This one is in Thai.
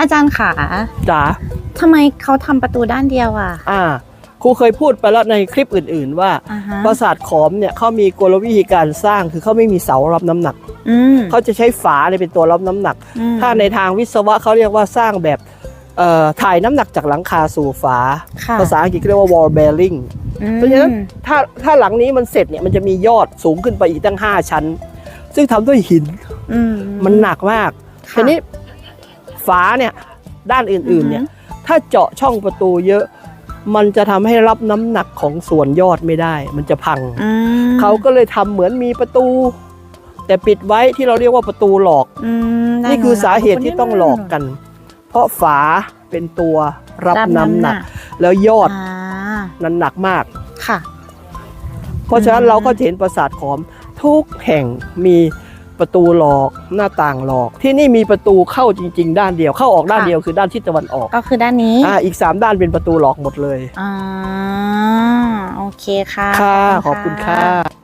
อาจารย์ขาจ๋าทำไมเขาทำประตูด้านเดียวอะ อ่าครูเคยพูดไปแล้วในคลิปอื่น ๆ ว่าอ่าฮะ ปราสาทขอมเนี่ยเขามีกลวิธีการสร้างคือเขาไม่มีเสารับน้ำหนัก อืมเขาจะใช้ฝาเนี่ยเป็นตัวรับน้ำหนัก อืมถ้าในทางวิศวะเขาเรียกว่าสร้างแบบเอ่อถ่ายน้ำหนักจากหลังคาสู่ฝา ค่ะภาษาอังกฤษเขาเรียกว่า wall bearing อืมเพราะฉะนั้น ถ้าถ้าหลังนี้มันเสร็จเนี่ยมันจะมียอดสูงขึ้นไปอีกตั้ง 5 ชั้น ซึ่งทำด้วยหินอืมมันหนักมากค่ะ ทีนี้ ฝาเนี่ยด้านอื่นๆเนี่ยอือฮึถ้าเจาะช่องประตูเยอะมันจะทำให้รับน้ำหนักของส่วนยอดไม่ได้ มันจะพังอืมเขาก็เลยทำเหมือนมีประตู แต่ปิดไว้ที่เราเรียกว่าประตูหลอกอืมได้นี่คือสาเหตุหมดที่ต้องหลอกกัน เพราะฝาเป็นตัวรับน้ำหนัก แล้วยอดอ่านั้นหนักมากค่ะ เพราะฉะนั้นอืมเราก็จะเห็นปราสาทขอมทุกแห่งมี ประตูหลอกหน้าต่างหลอก ที่นี่มีประตูเข้าจริง ๆ ด้านเดียวเข้าออกด้านเดียวคือด้านทิศตะวันออกก็คือด้านนี้อ่าอีก 3 ด้านเป็นประตูหลอกหมดเลย อ่าโอเคค่ะค่ะขอบคุณค่ะ